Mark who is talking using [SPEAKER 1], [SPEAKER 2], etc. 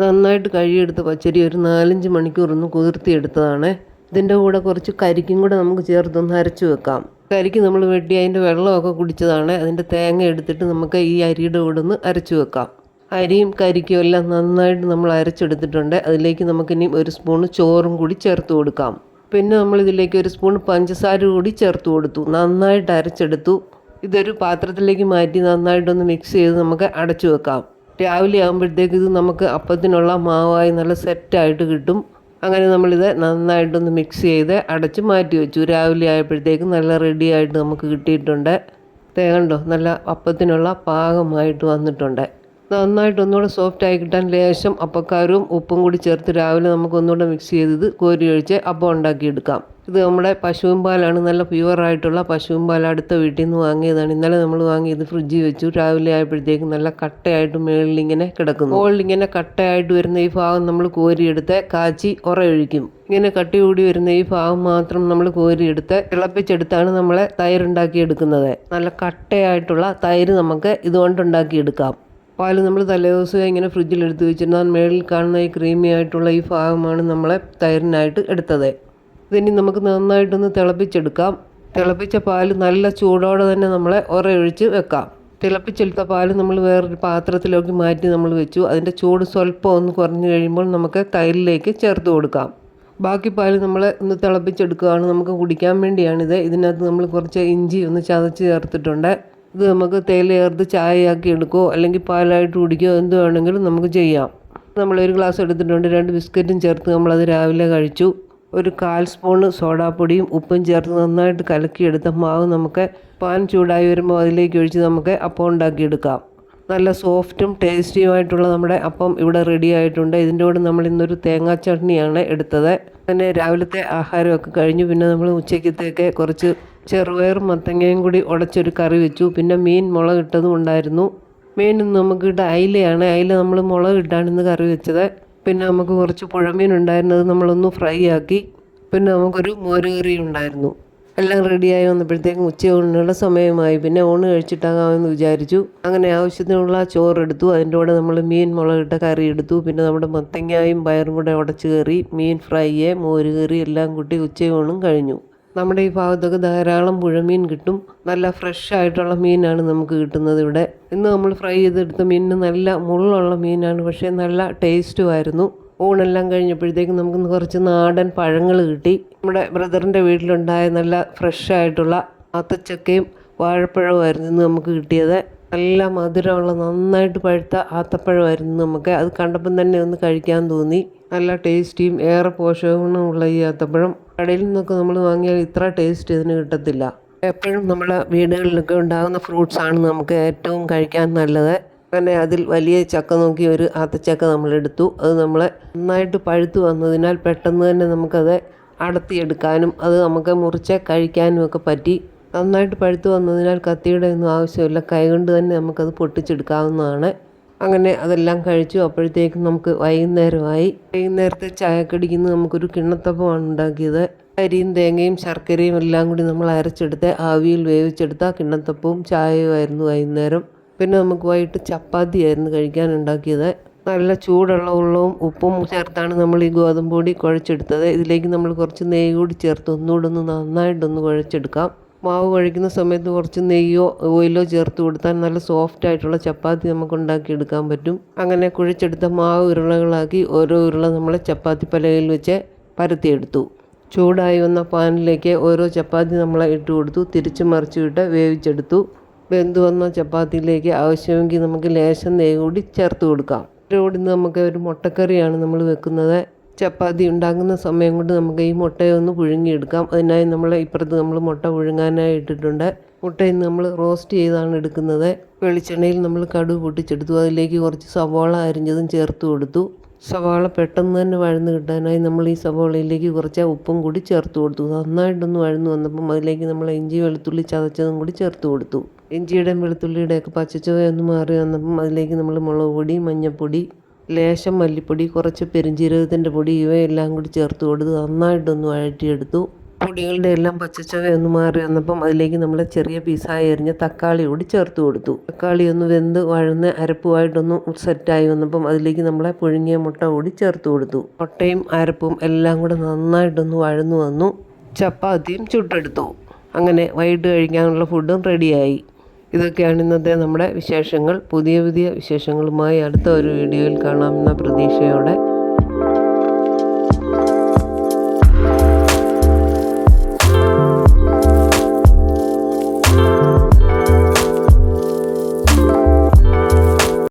[SPEAKER 1] നന്നായിട്ട് കഴുകിയെടുത്ത പച്ചരി ഒരു നാലഞ്ച് മണിക്കൂറൊന്ന് കുതിർത്തിയെടുത്തതാണ്. ഇതിന്റെ കൂടെ കുറച്ച് കരിക്കും കൂടെ നമുക്ക് ചേർത്തൊന്ന് അരച്ച് വെക്കാം. കരിക്ക് നമ്മൾ വെട്ടി അതിന്റെ വെള്ളമൊക്കെ കുടിച്ചതാണ്. അതിന്റെ തേങ്ങ എടുത്തിട്ട് നമുക്ക് ഈ അരിയുടെ കൂടെ ഒന്ന് അരച്ച് വെക്കാം. അരിയും കരിക്കും എല്ലാം നന്നായിട്ട് നമ്മൾ അരച്ചെടുത്തിട്ടുണ്ട്. അതിലേക്ക് നമുക്കിനി ഒരു സ്പൂണ് ചോറും കൂടി ചേർത്ത് കൊടുക്കാം. പിന്നെ നമ്മൾ ഇതിലേക്ക് ഒരു സ്പൂൺ പഞ്ചസാര കൂടി ചേർത്ത് കൊടുത്തു. നന്നായിട്ട് അരച്ചെടുത്തു. ഇതൊരു പാത്രത്തിലേക്ക് മാറ്റി നന്നായിട്ടൊന്ന് മിക്സ് ചെയ്ത് നമുക്ക് അടച്ചു വെക്കാം. രാവിലെ ആകുമ്പോഴത്തേക്ക് ഇത് നമുക്ക് അപ്പത്തിനുള്ള മാവായി നല്ല സെറ്റായിട്ട് കിട്ടും. അങ്ങനെ നമ്മളിത് നന്നായിട്ടൊന്ന് മിക്സ് ചെയ്ത് അടച്ച് മാറ്റി വെച്ചു. രാവിലെ ആയപ്പോഴത്തേക്ക് നല്ല റെഡി ആയിട്ട് നമുക്ക് കിട്ടിയിട്ടുണ്ട്. തേങ്ങണ്ടോ നല്ല അപ്പത്തിനുള്ള പാകമായിട്ട് വന്നിട്ടുണ്ട്. നന്നായിട്ട് ഒന്നുകൂടെ സോഫ്റ്റ് ആയി കിട്ടാൻ ലേശം അപ്പക്കാരവും ഉപ്പും കൂടി ചേർത്ത് രാവിലെ നമുക്ക് ഒന്നുകൂടെ മിക്സ് ചെയ്തത് കോരി ഒഴിച്ച് അപ്പം ഉണ്ടാക്കിയെടുക്കാം. ഇത് നമ്മുടെ പശുവും പാലാണ്. നല്ല പ്യുവറായിട്ടുള്ള പശുവും പാൽ അടുത്ത വീട്ടിൽ നിന്ന് വാങ്ങിയതാണ്. ഇന്നലെ നമ്മൾ വാങ്ങി ഇത് ഫ്രിഡ്ജിൽ വെച്ചു. രാവിലെ ആയപ്പോഴത്തേക്കും നല്ല കട്ടയായിട്ട് മേളിൽ ഇങ്ങനെ കിടക്കുന്നു. മുകളിൽ ഇങ്ങനെ കട്ടയായിട്ട് വരുന്ന ഈ ഭാഗം നമ്മൾ കോരിയെടുത്ത് കാച്ചി ഉറയൊഴിക്കും. ഇങ്ങനെ കട്ടി കൂടി വരുന്ന ഈ ഭാഗം മാത്രം നമ്മൾ കോരിയെടുത്ത് തിളപ്പിച്ചെടുത്താണ് നമ്മൾ തൈരുണ്ടാക്കി എടുക്കുന്നത്. നല്ല കട്ടയായിട്ടുള്ള തൈര് നമുക്ക് ഇതുകൊണ്ടുണ്ടാക്കിയെടുക്കാം പാൽ നമ്മൾ തലേദിവസം ഇങ്ങനെ ഫ്രിഡ്ജിൽ എടുത്ത് വെച്ചിരുന്നാൽ മേളിൽ കാണുന്ന ഈ ക്രീമി ആയിട്ടുള്ള ഈ ഭാഗമാണ് നമ്മളെ തൈരിനായിട്ട് എടുത്തത്. ഇതിനി നമുക്ക് നന്നായിട്ടൊന്ന് തിളപ്പിച്ചെടുക്കാം. തിളപ്പിച്ച പാൽ നല്ല ചൂടോടെ തന്നെ നമ്മൾ ഒരയൊഴിച്ച് വെക്കാം. തിളപ്പിച്ചെടുത്ത പാൽ നമ്മൾ വേറൊരു പാത്രത്തിലേക്ക് മാറ്റി നമ്മൾ വെച്ചു. അതിന്റെ ചൂട് സ്വല്പം ഒന്ന് കുറഞ്ഞു കഴിയുമ്പോൾ നമുക്ക് തൈരിലേക്ക് ചേർത്ത് കൊടുക്കാം. ബാക്കി പാൽ നമ്മൾ ഒന്ന് തിളപ്പിച്ചെടുക്കുകയാണ്. നമുക്ക് കുടിക്കാൻ വേണ്ടിയാണിത്. ഇതിനകത്ത് നമ്മൾ കുറച്ച് ഇഞ്ചി ഒന്ന് ചതച്ച് ചേർത്തിട്ടുണ്ട്. ഇത് നമുക്ക് തേയില ചേർത്ത് ചായയാക്കി എടുക്കുകയോ അല്ലെങ്കിൽ പാലായിട്ട് കുടിക്കുകയോ എന്ത് വേണമെങ്കിലും നമുക്ക് ചെയ്യാം. നമ്മളൊരു ഗ്ലാസ് എടുത്തിട്ടുണ്ട്. രണ്ട് ബിസ്ക്കറ്റും ചേർത്ത് നമ്മളത് രാവിലെ കഴിച്ചു. ഒരു കാൽ സ്പൂണ് സോഡാപ്പൊടിയും ഉപ്പും ചേർത്ത് നന്നായിട്ട് കലക്കിയെടുത്ത മാവ് നമുക്ക് പാൻ ചൂടായി വരുമ്പോൾ അതിലേക്ക് ഒഴിച്ച് നമുക്ക് അപ്പം ഉണ്ടാക്കിയെടുക്കാം. നല്ല സോഫ്റ്റും ടേസ്റ്റിയുമായിട്ടുള്ള നമ്മുടെ അപ്പം ഇവിടെ റെഡി ആയിട്ടുണ്ട്. ഇതിന്റെ കൂടെ നമ്മൾ ഇന്നൊരു തേങ്ങാ ചട്നിയാണ് എടുത്തത്. പിന്നെ രാവിലത്തെ ആഹാരമൊക്കെ കഴിഞ്ഞു. പിന്നെ നമ്മൾ ഉച്ചയ്ക്കത്തേക്ക് കുറച്ച് ചെറുപയറും മത്തങ്ങയും കൂടി ഉടച്ചൊരു കറി വെച്ചു. പിന്നെ മീൻ മുളകിട്ടതും ഉണ്ടായിരുന്നു. മീൻ നമുക്ക് ഇട്ട അയിലയാണ്. അയില നമ്മൾ മുളകിട്ടാണ് ഇന്ന് കറി വെച്ചത്. പിന്നെ നമുക്ക് കുറച്ച് പുഴമീൻ ഉണ്ടായിരുന്നത് നമ്മളൊന്ന് ഫ്രൈ ആക്കി പിന്നെ നമുക്കൊരു മോരുകറി ഉണ്ടായിരുന്നു. എല്ലാം റെഡിയായി വന്നപ്പോഴത്തേക്കും ഉച്ചയൂണിനുള്ള സമയമായി. പിന്നെ ഊണ് കഴിച്ചിട്ടാകാമെന്ന് വിചാരിച്ചു. അങ്ങനെ ആവശ്യത്തിനുള്ള ചോറെടുത്തു അതിന്റെ കൂടെ നമ്മൾ മീൻ മുളകിട്ട കറി എടുത്തു. പിന്നെ നമ്മുടെ മത്തങ്ങായും പയറും കൂടെ ഉടച്ച് കയറി മീൻ ഫ്രൈ മോരുകറി എല്ലാം കൂട്ടി ഉച്ചയൂണും കഴിഞ്ഞു. നമ്മുടെ ഈ ഭാഗത്തൊക്കെ ധാരാളം പുഴമീൻ കിട്ടും. നല്ല ഫ്രഷ് ആയിട്ടുള്ള മീനാണ് നമുക്ക് കിട്ടുന്നത് ഇവിടെ. ഇന്ന് നമ്മൾ ഫ്രൈ ചെയ്തെടുത്ത മീനിന് നല്ല മുള്ളുള്ള മീനാണ് പക്ഷേ നല്ല ടേസ്റ്റുമായിരുന്നു ഊണെല്ലാം കഴിഞ്ഞപ്പോഴത്തേക്കും നമുക്ക് കുറച്ച് നാടൻ പഴങ്ങൾ കിട്ടി. നമ്മുടെ ബ്രദറിന്റെ വീട്ടിലുണ്ടായ നല്ല ഫ്രഷ് ആയിട്ടുള്ള ആത്തച്ചക്കയും വാഴപ്പഴവുമായിരുന്നു ഇന്ന് നമുക്ക് കിട്ടിയത്. നല്ല മധുരമുള്ള നന്നായിട്ട് പഴുത്ത ആത്തപ്പഴമായിരുന്നു നമുക്ക്. അത് കണ്ടപ്പം തന്നെ ഒന്ന് കഴിക്കാൻ തോന്നി. നല്ല ടേസ്റ്റിയും ഏറെ പോഷകഗുണമുള്ള ഈ അത്തപ്പഴം. കടയിൽ നിന്നൊക്കെ നമ്മൾ വാങ്ങിയാൽ ഇത്ര ടേസ്റ്റ് ഇതിന് കിട്ടത്തില്ല. എപ്പോഴും നമ്മുടെ വീടുകളിലൊക്കെ ഉണ്ടാകുന്ന ഫ്രൂട്ട്സാണ് നമുക്ക് ഏറ്റവും കഴിക്കാൻ നല്ലത്. അങ്ങനെ അതിൽ വലിയ ചക്ക നോക്കി ഒരു ആത്തച്ചക്ക നമ്മളെടുത്തു അത് നമ്മൾ നന്നായിട്ട് പഴുത്തു വന്നതിനാൽ പെട്ടെന്ന് തന്നെ നമുക്കത് അടത്തിയെടുക്കാനും അത് നമുക്ക് മുറിച്ച് കഴിക്കാനും ഒക്കെ പറ്റി. നന്നായിട്ട് പഴുത്തു വന്നതിനാൽ കത്തിയുടെ ഒന്നും ആവശ്യമില്ല. കൈകൊണ്ട് തന്നെ നമുക്കത് പൊട്ടിച്ചെടുക്കാവുന്നതാണ്. അങ്ങനെ അതെല്ലാം കഴിച്ചു. അപ്പോഴത്തേക്കും നമുക്ക് വൈകുന്നേരമായി. വൈകുന്നേരത്തെ ചായക്കടിക്കുന്ന നമുക്കൊരു കിണ്ണത്തപ്പമാണ് ഉണ്ടാക്കിയത്. അരിയും തേങ്ങയും ശർക്കരയും എല്ലാം കൂടി നമ്മൾ അരച്ചെടുത്ത് ആവിയിൽ വേവിച്ചെടുത്ത കിണ്ണത്തപ്പവും ചായയുമായിരുന്നു വൈകുന്നേരം. പിന്നെ നമുക്ക് വൈകിട്ട് ചപ്പാത്തിയായിരുന്നു കഴിക്കാൻ ഉണ്ടാക്കിയത്. നല്ല ചൂടുള്ള വെള്ളവും ഉപ്പും ചേർത്താണ് നമ്മൾ ഈ ഗോതമ്പ് പൊടി കുഴച്ചെടുത്തത്. ഇതിലേക്ക് നമ്മൾ കുറച്ച് നെയ്യ് കൂടി ചേർത്ത് ഒന്നുകൂടെ ഒന്ന് നന്നായിട്ടൊന്ന് കുഴച്ചെടുക്കാം. മാവ് കുഴയ്ക്കുന്ന സമയത്ത് കുറച്ച് നെയ്യോ ഓയിലോ ചേർത്ത് കൊടുത്താൽ നല്ല സോഫ്റ്റ് ആയിട്ടുള്ള ചപ്പാത്തി നമുക്ക് ഉണ്ടാക്കിയെടുക്കാൻ പറ്റും. അങ്ങനെ കുഴിച്ചെടുത്ത മാവ് ഉരുളകളാക്കി ഓരോ ഉരുള നമ്മൾ ചപ്പാത്തി പലകയിൽ വെച്ച് പരത്തിയെടുത്തു. ചൂടായി വന്ന പാനിലേക്ക് ഓരോ ചപ്പാത്തി നമ്മൾ ഇട്ട് കൊടുത്തു. തിരിച്ച് മറിച്ചു വിട്ട് വേവിച്ചെടുത്തു. വെന്ത് വന്ന ചപ്പാത്തിയിലേക്ക് ആവശ്യമെങ്കിൽ നമുക്ക് ലേശം നെയ്യ് കൂടി ചേർത്ത് കൊടുക്കാം. ഇന്ന് നമുക്ക് ഒരു മുട്ടക്കറിയാണ് നമ്മൾ വെക്കുന്നത്. ചപ്പാത്തി ഉണ്ടാക്കുന്ന സമയം കൊണ്ട് നമുക്ക് ഈ മുട്ടയൊന്ന് പുഴുങ്ങിയെടുക്കാം. അതിനായി നമ്മൾ ഇപ്പുറത്ത് നമ്മൾ മുട്ട പുഴുങ്ങാനായി ഇട്ടിട്ടുണ്ട്. മുട്ടയിൽ നമ്മൾ റോസ്റ്റ് ചെയ്താണ് എടുക്കുന്നത്. വെളിച്ചെണ്ണയിൽ നമ്മൾ കടുക് പൊട്ടിച്ചെടുത്തു. അതിലേക്ക് കുറച്ച് സവാള അരിഞ്ഞതും ചേർത്ത് കൊടുത്തു. സവാള പെട്ടെന്ന് തന്നെ വഴന്ന് കിട്ടാനായി നമ്മൾ ഈ സവാളയിലേക്ക് കുറച്ച് ഉപ്പും കൂടി ചേർത്ത് കൊടുത്തു. നന്നായിട്ടൊന്ന് വഴന്ന് വന്നപ്പം അതിലേക്ക് നമ്മൾ ഇഞ്ചി വെളുത്തുള്ളി ചതച്ചതും കൂടി ചേർത്ത് കൊടുത്തു. ഇഞ്ചിയുടെയും വെളുത്തുള്ളിയുടെയൊക്കെ പച്ചച്ചുവയൊന്ന് മാറി വന്നപ്പം അതിലേക്ക് നമ്മൾ മുളക് പൊടി മഞ്ഞൾപ്പൊടി ലേശം മല്ലിപ്പൊടി കുറച്ച് പെരുംജീരകത്തിന്റെ പൊടി ഇവയെല്ലാം കൂടി ചേർത്ത് കൊടുത്ത് നന്നായിട്ടൊന്ന് വഴറ്റിയെടുത്തു. പൊടികളുടെ എല്ലാം പച്ചച്ചവ ഒന്ന് മാറി വന്നപ്പം അതിലേക്ക് നമ്മൾ ചെറിയ പീസായി എറിഞ്ഞ തക്കാളി കൂടി ചേർത്ത് കൊടുത്തു. തക്കാളി ഒന്ന് വെന്ത് വഴന്ന് അരപ്പുമായിട്ടൊന്ന് സെറ്റായി വന്നപ്പം അതിലേക്ക് നമ്മളെ പുഴുങ്ങിയ മുട്ട കൂടി ചേർത്ത് കൊടുത്തു. മുട്ടയും അരപ്പും എല്ലാം കൂടെ നന്നായിട്ടൊന്ന് വഴന്നു വന്നു. ചപ്പാത്തിയും ചുട്ടെടുത്തു. അങ്ങനെ വൈകിട്ട് കഴിക്കാനുള്ള ഫുഡും റെഡിയായി ഇതൊക്കെയാണ് ഇന്നത്തെ നമ്മുടെ വിശേഷങ്ങൾ. പുതിയ പുതിയ വിശേഷങ്ങളുമായി അടുത്ത ഒരു വീഡിയോയിൽ കാണാമെന്ന പ്രതീക്ഷയോടെ